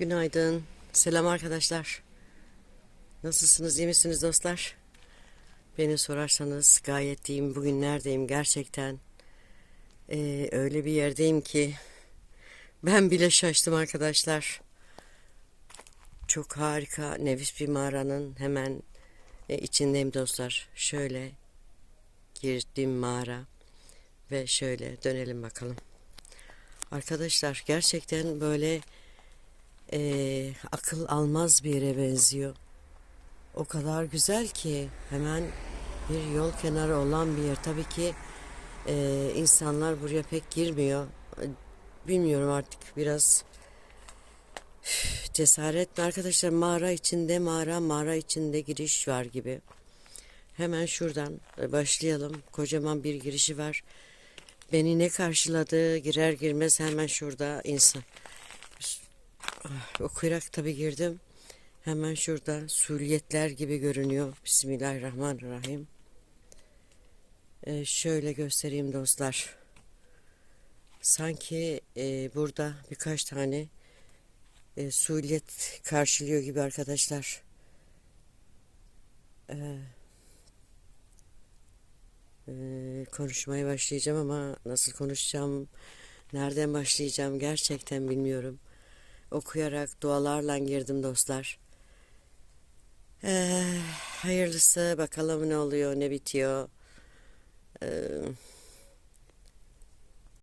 Günaydın. Selam arkadaşlar. Nasılsınız? iyi misiniz dostlar? Beni sorarsanız gayet iyiyim. Bugün neredeyim gerçekten? Ee, öyle bir yerdeyim ki ben bile şaştım arkadaşlar. Çok harika, nefis bir mağaranın hemen e, içindeyim dostlar. Şöyle girdim mağara ve şöyle dönelim bakalım. Arkadaşlar gerçekten böyle e, akıl almaz bir yere benziyor. O kadar güzel ki hemen bir yol kenarı olan bir yer. Tabii ki e, insanlar buraya pek girmiyor. Bilmiyorum artık biraz cesaret mi arkadaşlar mağara içinde mağara mağara içinde giriş var gibi. Hemen şuradan e, başlayalım. Kocaman bir girişi var. Beni ne karşıladı girer girmez hemen şurada insan. Okuyarak tabii girdim. Hemen şurada süliyetler gibi görünüyor. Bismillahirrahmanirrahim. Ee, şöyle göstereyim dostlar. Sanki e, burada birkaç tane e, süliyet karşılıyor gibi arkadaşlar. Ee, e, konuşmaya başlayacağım ama nasıl konuşacağım, nereden başlayacağım gerçekten bilmiyorum okuyarak dualarla girdim dostlar. Ee, hayırlısı bakalım ne oluyor ne bitiyor. Ee,